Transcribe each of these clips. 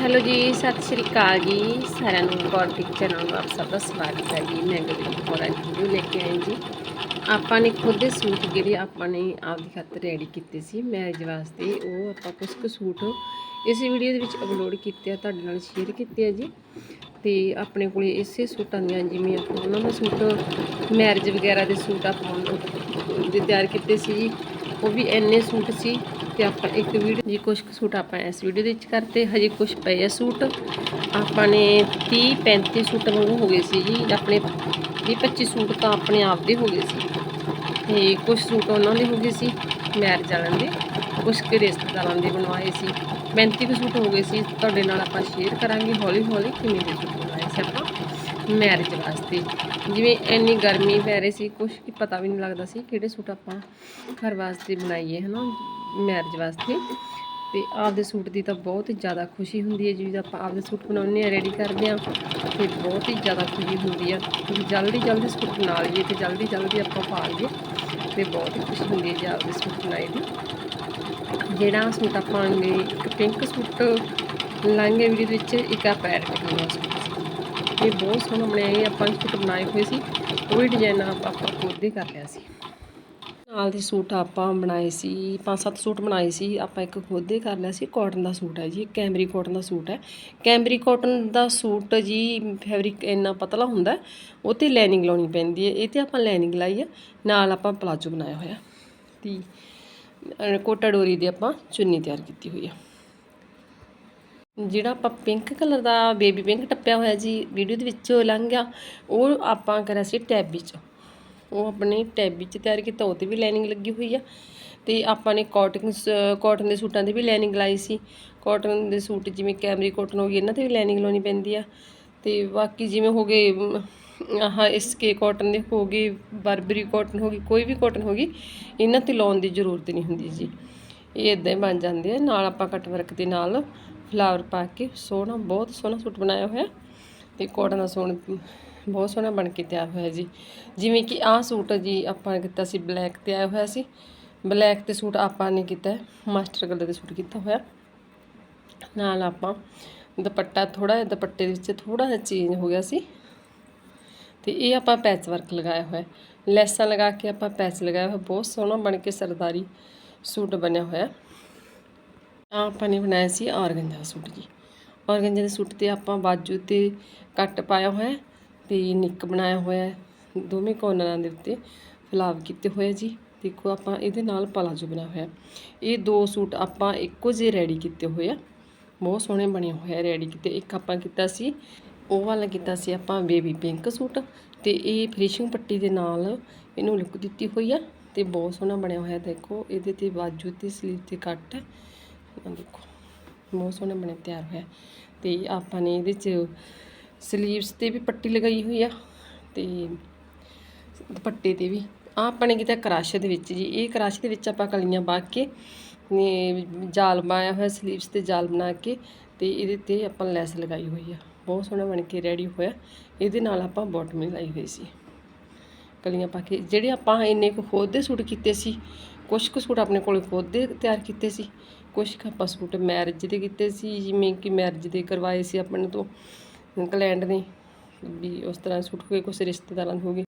Hello ਜੀ, ਸਤਿ ਸ਼੍ਰੀ ਅਕਾਲ ਜੀ। ਸਾਰਿਆਂ ਨੂੰ ਗੌਰਵਿਕ ਚੈਨਲ ਨੂੰ ਆਪ ਸਭ ਦਾ ਸਵਾਗਤ ਹੈ ਜੀ। ਮੈਂ ਗੁਰਦੀਪ ਕੌਰ ਅੱਜ ਵੀਡੀਓ ਲੈ ਕੇ ਆਈ ਜੀ। ਆਪਾਂ ਨੇ ਖੁਦ ਦੇ ਸੂਟ ਜਿਹੜੇ ਆਪਾਂ ਨੇ ਆਪਦੀ ਖਾਤਰ ਰੈਡੀ ਕੀਤੇ ਸੀ ਮੈਰਿਜ ਵਾਸਤੇ ਉਹ ਆਪਾਂ ਕੁਝ ਕੁ ਸੂਟ ਇਸ ਵੀਡੀਓ ਦੇ ਵਿੱਚ ਅਪਲੋਡ ਕੀਤੇ ਆ, ਤੁਹਾਡੇ ਨਾਲ ਸ਼ੇਅਰ ਕੀਤੇ ਆ ਜੀ। ਤੇ ਆਪਣੇ ਕੋਲੇ ਇਸੇ ਸੂਟਾਂ ਦੀਆਂ ਜਿਵੇਂ ਆਪਾਂ ਉਹਨਾਂ ਦਾ ਸੂਟ ਮੈਰਿਜ ਵਗੈਰਾ ਦੇ ਸੂਟ ਆਪਾਂ ਦੇ ਤਿਆਰ ਕੀਤੇ ਸੀ ਜੀ ਉਹ ਵੀ ਇੰਨੇ ਸੂਟ ਸੀ। ਤੇ ਆਪਾਂ ਇੱਕ ਵੀਡੀਓ ਜੀ ਕੁਝ ਕੁ ਸੂਟ ਆਪਾਂ ਇਸ ਵੀਡੀਓ ਦੇ ਵਿੱਚ ਕਰਤੇ, ਹਜੇ ਕੁਝ ਪਏ ਆ ਸੂਟ। ਆਪਾਂ ਨੇ 30 35 ਸੂਟ ਵਾਂਗੂ ਹੋ ਗਏ ਸੀ ਜੀ, ਆਪਣੇ 20 25 ਸੂਟ ਤਾਂ ਆਪਣੇ ਆਪ ਦੇ ਹੋ ਗਏ ਸੀ। ਤੇ ਕੁਝ ਸੂਟ ਉਹਨਾਂ ਦੇ ਹੋ ਗਏ ਸੀ ਮੈਰਿਜ ਵਾਲਿਆਂ ਦੇ ਕੁਝ ਕੁ ਰਿਸ਼ਤੇਦਾਰਾਂ ਦੇ ਬਣਵਾਏ ਸੀ। 35 ਕੁ ਸੂਟ ਹੋ ਗਏ ਸੀ, ਤੁਹਾਡੇ ਨਾਲ ਆਪਾਂ ਸ਼ੇਅਰ ਕਰਾਂਗੇ ਹੌਲੀ ਹੌਲੀ ਕਿਵੇਂ ਦੇ ਸੂਟ ਬਣਾਏ ਸੀ ਆਪਾਂ ਮੈਰਿਜ ਵਾਸਤੇ। ਜਿਵੇਂ ਇੰਨੀ ਗਰਮੀ ਪੈ ਰਹੀ ਸੀ ਕੁਝ ਕੀ ਪਤਾ ਵੀ ਨਹੀਂ ਲੱਗਦਾ ਸੀ ਕਿਹੜੇ ਸੂਟ ਆਪਾਂ ਘਰ ਵਾਸਤੇ ਬਣਾਈਏ, ਹਨਾ? ਮੈਰਿਜ ਵਾਸਤੇ। ਤੇ ਆਪਦੇ ਸੂਟ ਦੀ ਤਾਂ ਬਹੁਤ ਹੀ ਜ਼ਿਆਦਾ ਖੁਸ਼ੀ ਹੁੰਦੀ ਹੈ ਜਿਵੇਂ ਆਪਾਂ ਆਪਦੇ ਸੂਟ ਬਣਾਉਂਦੇ ਆ ਰੈਡੀ ਕਰਦੇ ਆ ਤੇ ਬਹੁਤ ਹੀ ਜ਼ਿਆਦਾ ਖੁਸ਼ੀ ਹੁੰਦੀ ਆ। ਕਿ ਜਲਦੀ ਜਲਦੀ ਸੂਟ ਬਣਾ ਲਈਏ ਤੇ ਜਲਦੀ ਜਲਦੀ ਆਪਾਂ ਪਾ ਲਈਏ, ਤੇ ਬਹੁਤ ਹੀ ਖੁਸ਼ੀ ਹੁੰਦੀ ਹੈ ਜੀ ਆਪਦੇ ਸੂਟ ਬਣਾਏ ਦੀ। ਜਿਹੜਾ ਸੂਟ ਆਪਾਂ ਨੇ, ਇੱਕ ਪਿੰਕ ਸੂਟ ਲਾਂਗੇ ਵੀਡੀਓ ਦੇ ਵਿੱਚ, ਇੱਕ ਆ ਪੈਰਟ ਕਲਰ ਸੂਟ। ਸੀ ਇਹ ਬਹੁਤ ਸੋਹਣਾ ਬਣਿਆ, ਇਹ ਆਪਾਂ ਸੂਟ ਬਣਾਏ ਹੋਏ ਸੀ, ਉਹ ਵੀ ਡਿਜ਼ਾਈਨ ਆਪਾਂ ਖੁਦ ਹੀ ਕਰ ਲਿਆ ਸੀ। ਨਾਲ ਦੇ ਸੂਟ ਆਪਾਂ ਬਣਾਏ ਸੀ ਪੰਜ ਸੱਤ ਸੂਟ ਬਣਾਏ ਸੀ, ਆਪਾਂ ਇੱਕ ਖੁਦ ਹੀ ਕਰ ਲਿਆ ਸੀ ਕਾਟਨ ਦਾ ਸੂਟ ਹੈ ਜੀ ਕੈਮਰੀ ਕਾਟਨ ਦਾ ਸੂਟ ਹੈ। ਕੈਮਰੀ ਕਾਟਨ ਦਾ ਸੂਟ ਜੀ ਫੈਬਰਿਕ ਇੰਨਾ ਪਤਲਾ ਹੁੰਦਾ ਉਹ ਤੇ ਲਾਈਨਿੰਗ ਲਾਉਣੀ ਪੈਂਦੀ ਹੈ, ਇਹ ਤੇ ਆਪਾਂ ਲਾਈਨਿੰਗ ਲਾਈ ਹੈ ਨਾਲ ਆਪਾਂ ਪਲਾਜੋ ਬਣਾਇਆ ਹੋਇਆ, ਤੇ ਅਹ ਕੋਟਾ ਡੋਰੀ ਦੀ ਆਪਾਂ ਚੁੰਨੀ ਤਿਆਰ ਕੀਤੀ ਹੋਈ ਹੈ ਜਿਹੜਾ ਆਪਾਂ ਪਿੰਕ ਕਲਰ ਦਾ ਬੇਬੀ ਪਿੰਕ ਟੱਪਿਆ ਹੋਇਆ ਜੀ ਵੀਡੀਓ ਦੇ ਵਿੱਚੋਂ ਲੰਘ ਗਿਆ, ਉਹ ਆਪਾਂ ਕਰਿਆ ਸੀ ਟੈਬ ਵਿੱਚ। ਉਹ ਆਪਣੇ ਟੈਬੀ 'ਚ ਤਿਆਰ ਕੀਤਾ ਉਹ ਤੇ ਵੀ ਲਾਈਨਿੰਗ ਲੱਗੀ ਹੋਈ ਆ। ਤੇ ਆਪਾਂ ਨੇ ਕਾਟਨ ਕਾਟਨ ਦੇ ਸੂਟਾਂ ਤੇ ਵੀ ਲਾਈਨਿੰਗ ਲਾਈ ਸੀ। ਕਾਟਨ ਦੇ ਸੂਟ ਜਿਵੇਂ ਕੈਮਰੀ ਕਾਟਨ ਹੋ ਗਈ ਇਹਨਾਂ ਤੇ ਵੀ ਲਾਈਨਿੰਗ ਲਾਉਣੀ ਪੈਂਦੀ ਆ। ਤੇ ਬਾਕੀ ਜਿਵੇਂ ਹੋ ਗਏ ਅਮ, ਆਹ ਇਸਕੇ ਕਾਟਨ ਦੇ ਹੋ ਗਏ ਬਰਬਰੀ ਕਾਟਨ ਹੋ ਗਈ ਕੋਈ ਵੀ ਕਾਟਨ ਹੋ ਗਈ ਇਹਨਾਂ ਤੇ ਲਾਉਣ ਦੀ ਜ਼ਰੂਰਤ ਨਹੀਂ ਹੁੰਦੀ ਜੀ। ਇਹ ਇਦਾਂ ਹੀ ਬਣ ਜਾਂਦੇ ਆ। ਨਾਲ ਆਪਾਂ ਕੱਟ ਵਰਕ ਦੇ ਨਾਲ ਫਲਾਵਰ ਪਾ ਕੇ ਸੋਹਣਾ ਬਹੁਤ ਸੋਹਣਾ ਸੂਟ ਬਣਾਇਆ ਹੋਇਆ। ਤੇ ਕਾਟਨ ਦਾ ਸੋਹਣਾ ਬਹੁਤ ਸੋਹਣਾ ਬਣ ਕੇ ਤਿਆਰ ਹੋਇਆ ਜੀ। ਜਿਵੇਂ ਕਿ ਆਹ ਸੂਟ ਜੀ ਆਪਾਂ ਨੇ ਕੀਤਾ ਸੀ ਬਲੈਕ ਤੇ ਆਇਆ ਹੋਇਆ ਸੀ। ਬਲੈਕ ਤੇ ਸੂਟ ਆਪਾਂ ਨੇ ਕੀਤਾ, ਮਾਸਟਰ ਕਲਰ ਦੇ ਸੂਟ ਕੀਤਾ ਹੋਇਆ। ਨਾਲ ਆਪਾਂ ਦੁਪੱਟਾ ਥੋੜਾ ਜਿਹਾ, ਦੁਪੱਟੇ ਦੇ ਵਿੱਚ ਥੋੜਾ ਜਿਹਾ ਚੇਂਜ ਹੋ ਗਿਆ ਸੀ। ਤੇ ਇਹ ਆਪਾਂ ਪੈਚ ਵਰਕ ਲਗਾਇਆ ਹੋਇਆ। ਲੈਸਾਂ ਲਗਾ ਕੇ ਆਪਾਂ ਪੈਚ ਲਗਾਇਆ ਹੋਇਆ। ਬਹੁਤ ਸੋਹਣਾ ਬਣ ਕੇ ਸਰਦਾਰੀ ਸੂਟ ਬਣਿਆ ਹੋਇਆ। ਆਹ ਆਪਾਂ ਨੇ ਬਣਾਇਆ ਸੀ ਔਰਗੰਜਾ ਸੂਟ ਜੀ। ਔਰਗੰਜਾ ਦੇ ਸੂਟ ਤੇ ਆਪਾਂ ਬਾਜੂ ਤੇ ਕੱਟ ਪਾਇਆ ਹੋਇਆ। ਤੇ ਨਿੱਕ ਬਣਾਇਆ ਹੋਇਆ ਦੋਵੇਂ ਕੋਰਨਰਾਂ ਦੇ ਉੱਤੇ ਫਲਾਵ ਕੀਤੇ ਹੋਏ ਜੀ। ਦੇਖੋ ਆਪਾਂ ਇਹਦੇ ਨਾਲ ਪਲਾਜੋ ਬਣਾਇਆ ਹੋਇਆ। ਇਹ ਦੋ ਸੂਟ ਆਪਾਂ ਇੱਕੋ ਜਿਹੇ ਰੈਡੀ ਕੀਤੇ ਹੋਏ ਆ। ਬਹੁਤ ਸੋਹਣੇ ਬਣੇ ਹੋਏ ਆ ਰੈਡੀ ਕੀਤੇ। ਇੱਕ ਆਪਾਂ ਕੀਤਾ ਸੀ, ਉਹ ਵਾਲਾ ਕੀਤਾ ਸੀ ਆਪਾਂ ਬੇਬੀ ਪਿੰਕ ਸੂਟ ਤੇ ਇਹ ਫਿਨਿਸ਼ਿੰਗ ਪੱਟੀ ਦੇ ਨਾਲ ਇਹਨੂੰ ਲੁੱਕ ਦਿੱਤੀ ਹੋਈ ਆ ਤੇ ਬਹੁਤ ਸੋਹਣਾ ਬਣਿਆ ਹੋਇਆ। ਦੇਖੋ ਇਹਦੇ ਤੇ ਬਾਜੂ ਤੇ ਸਲੀਵ ਤੇ ਕੱਟ ਦੇਖੋ, ਬਹੁਤ ਸੋਹਣਾ ਬਣਿਆ ਤਿਆਰ ਹੋਇਆ। ਤੇ ਆਪਾਂ ਨੇ ਇਹਦੇ ਚ ਸਲੀਵਸ ਤੇ ਵੀ ਪੱਟੀ ਲਗਾਈ ਹੋਈ ਆ ਤੇ ਦੁਪੱਟੇ ਤੇ ਵੀ। ਆਹ ਆਪਾਂ ਨੇ ਕੀਤਾ ਕਰਾਸ਼ ਦੇ ਵਿੱਚ ਜੀ। ਇਹ ਕਰਾਸ਼ ਦੇ ਵਿੱਚ ਆਪਾਂ ਕਲੀਆਂ ਪਾ ਕੇ ਜਾਲ ਬਣਾਇਆ ਹੋਇਆ ਸਲੀਵਸ ਤੇ ਜਾਲ ਬਣਾ ਕੇ ਤੇ ਇਹਦੇ ਤੇ ਆਪਾਂ ਲੈਸ ਲਗਾਈ ਹੋਈ ਆ। ਬਹੁਤ ਸੋਹਣਾ ਬਣ ਕੇ ਰੈਡੀ ਹੋਇਆ। ਇਹਦੇ ਨਾਲ ਆਪਾਂ ਬਾਟਮ ਲਾਈ ਹੋਈ ਸੀ। ਕਲੀਆਂ ਪਾ ਕੇ। ਜਿਹੜੇ ਆਪਾਂ ਇੰਨੇ ਕੁ ਖੁਦ ਦੇ ਸੂਟ ਕੀਤੇ ਸੀ ਕੁਝ ਕੁ ਸੂਟ ਆਪਣੇ ਕੋਲ ਖੁਦ ਦੇ ਤਿਆਰ ਕੀਤੇ ਸੀ ਕੁਝ ਕੁ ਆਪਾਂ ਸੂਟ ਮੈਰਿਜ ਦੇ ਕੀਤੇ ਸੀ, ਜਿਵੇਂ ਕਿ ਮੈਰਿਜ ਦੇ ਕਰਵਾਏ ਸੀ ਆਪਣੇ ਤੋਂ। ਇੰਗਲੈਂਡ ਨੇ, ਵੀ ਉਸ ਤਰ੍ਹਾਂ ਸੂਟ ਹੋ ਗਏ ਕੁਝ ਰਿਸ਼ਤੇਦਾਰਾਂ ਨੂੰ ਹੋ ਗਏ।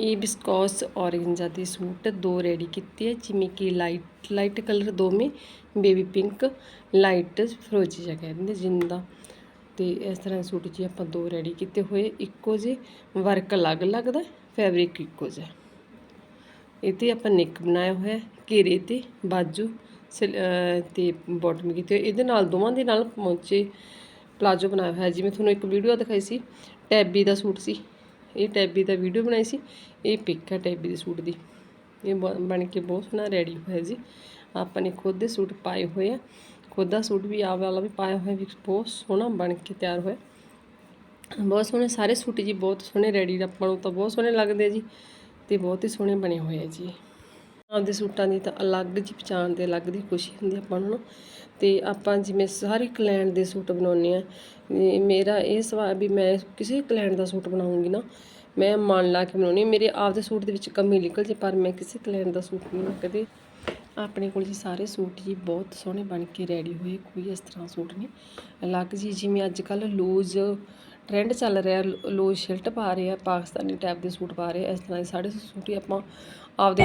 ਇਹ ਬਿਸਕੋਸ ਔਰੇਂਜਾ ਦੇ ਸੂਟ ਦੋ ਰੈਡੀ ਕੀਤੇ ਹੈ, ਜਿਵੇਂ ਕਿ ਲਾਈਟ ਲਾਈਟ ਕਲਰ ਦੋਵੇਂ, ਬੇਬੀ ਪਿੰਕ, ਲਾਈਟ ਫਰੋਜੀ ਜਿਹਾ ਕਹਿ ਦਿੰਦੇ ਜਿੰਦਾ। ਤੇ ਇਸ ਤਰ੍ਹਾਂ ਦੇ ਸੂਟ ਜੀ ਆਪਾਂ ਦੋ ਰੈਡੀ ਕੀਤੇ ਹੋਏ, ਇੱਕੋ ਜਿਹੇ, ਵਰਕ ਅਲੱਗ ਲੱਗਦਾ, ਫੈਬਰਿਕ ਇੱਕੋ ਜਿਹਾ। ਇਹ ਤੇ ਆਪਾਂ ਨਿੱਕ ਬਣਾਇਆ ਹੋਇਆ, ਘੇਰੇ ਤੇ ਬਾਜੂ, ਸਿਲ- ਅਹ ਤੇ ਬਾਟਮ ਕੀਤੇ ਹੋਏ। ਇਹਦੇ ਨਾਲ ਦੋਵਾਂ ਦੇ ਨਾਲ ਪਹੁੰਚੇ ਪਲਾਜੋ ਬਣਾਇਆ ਹੋਇਆ ਜੀ ਮੈਂ ਤੁਹਾਨੂੰ ਇੱਕ ਵੀਡੀਓ ਦਿਖਾਈ ਸੀ, ਟੈਬੀ ਦਾ ਸੂਟ ਸੀ। ਇਹ ਟੈਬੀ ਦਾ ਵੀਡੀਓ ਬਣਾਈ ਸੀ। ਇਹ ਪਿਕ ਹੈ ਟੈਬੀ ਦੇ ਸੂਟ ਦੀ। ਇਹ ਬ- ਬਣ ਕੇ ਬਹੁਤ ਸੋਹਣਾ ਰੈਡੀ ਹੋਇਆ ਜੀ। ਆਪਾਂ ਨੇ ਖੁਦ ਦੇ ਸੂਟ ਪਾਏ ਹੋਏ ਆ। ਖੁਦ ਦਾ ਸੂਟ ਵੀ ਆ ਵਾਲਾ ਵੀ ਪਾਇਆ ਹੋਇਆ ਵੀ ਬਹੁਤ ਸੋਹਣਾ ਬਣ ਕੇ ਤਿਆਰ ਹੋਇਆ। ਬਹੁਤ ਸੋਹਣੇ, ਸਾਰੇ ਸੂਟ ਜੀ ਬਹੁਤ ਸੋਹਣੇ ਰੈਡੀ ਆਪਾਂ ਨੂੰ ਤਾਂ ਬਹੁਤ ਸੋਹਣੇ ਲੱਗਦੇ ਆ ਜੀ। ਤੇ ਬਹੁਤ ਹੀ ਸੋਹਣੇ ਬਣੇ ਹੋਏ ਆ ਜੀ। ਆਪਦੇ ਸੂਟਾਂ ਦੀ ਤਾਂ ਅਲੱਗ ਜੀ ਪਛਾਣ ਤੇ ਅਲੱਗ ਦੀ ਖੁਸ਼ੀ ਹੁੰਦੀ ਆਪਾਂ ਨੂੰ। ਤੇ ਆਪਾਂ ਜਿਵੇਂ ਸਾਰੇ ਕਲੈਂਡ ਦੇ ਸੂਟ ਬਣਾਉਂਦੇ ਆ ਮੇਰਾ ਇਹ ਸਵਾਲ ਵੀ ਮੈਂ ਕਿਸੇ ਕਲੈਂਡ ਦਾ ਸੂਟ ਬਣਾਉਂਗੀ ਨਾ, ਮੈਂ ਮਨ ਲਾ ਕੇ ਬਣਾਉਣੀ ਮੇਰੇ ਆਪਦੇ ਸੂਟ ਦੇ ਵਿੱਚ ਕਮੀ ਨਿਕਲ ਜੇ, ਪਰ ਮੈਂ ਕਿਸੇ ਕਲੈਂਡ ਦਾ ਸੂਟ ਨਹੀਂ ਕਦੇ। ਆਪਣੇ ਕੋਲ ਜੀ ਸਾਰੇ ਸੂਟ ਜੀ ਬਹੁਤ ਸੋਹਣੇ ਬਣ ਕੇ ਰੈਡੀ ਹੋਏ, ਕੋਈ ਇਸ ਤਰ੍ਹਾਂ ਸੂਟ ਨਹੀਂ। ਅਲੱਗ ਜੀ, ਜਿਵੇਂ ਅੱਜ ਕੱਲ ਲੂਜ਼ ਟ੍ਰੈਂਡ ਚੱਲ ਰਿਹਾ ਲੂਜ਼ ਸ਼ਰਟ ਪਾ ਰਹੇ ਆ ਪਾਕਿਸਤਾਨੀ ਟਾਈਪ ਦੇ ਸੂਟ ਪਾ ਰਹੇ ਆ ਇਸ ਤਰ੍ਹਾਂ ਦੇ ਸਾਰੇ ਸੂਟ ਹੀ ਆਪਾਂ ਆਪਦੇ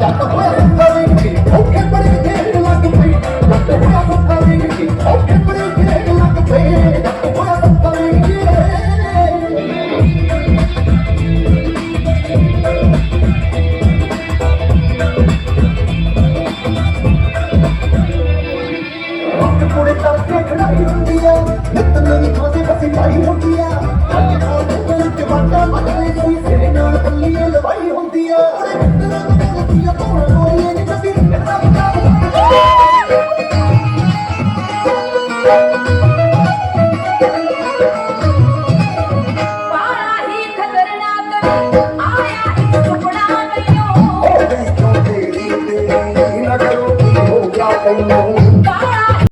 ਜੱਟ ਹੋਇਆ ਸੁੱਖਾ ਵੇਖੀ ਔਖੇ ਬੜੇ ਖੇਡ ਲੱਗ ਪਈ ਜੱਟ ਹੋਇਆ ਸੁੱਖਾ ਵੇਖੀ ਔਖੇ ਬੜੇ ਖੇਡ ਲੱਗ ਪਈ ਜੱਟ ਹੋਇਆ ਸੁੱਖਾ ਵੇਖੀ ਰੁੱਖ ਕੁੜੇ ਤਾਂ ਕੇ ਖੜਾਈ ਹੁੰਦੀ ਆ। ਨਿਤ ਨਵੀਂ ਥਾਂ ਤੇ ਬਸੀ ਪਾਈ ਹੁੰਦੀ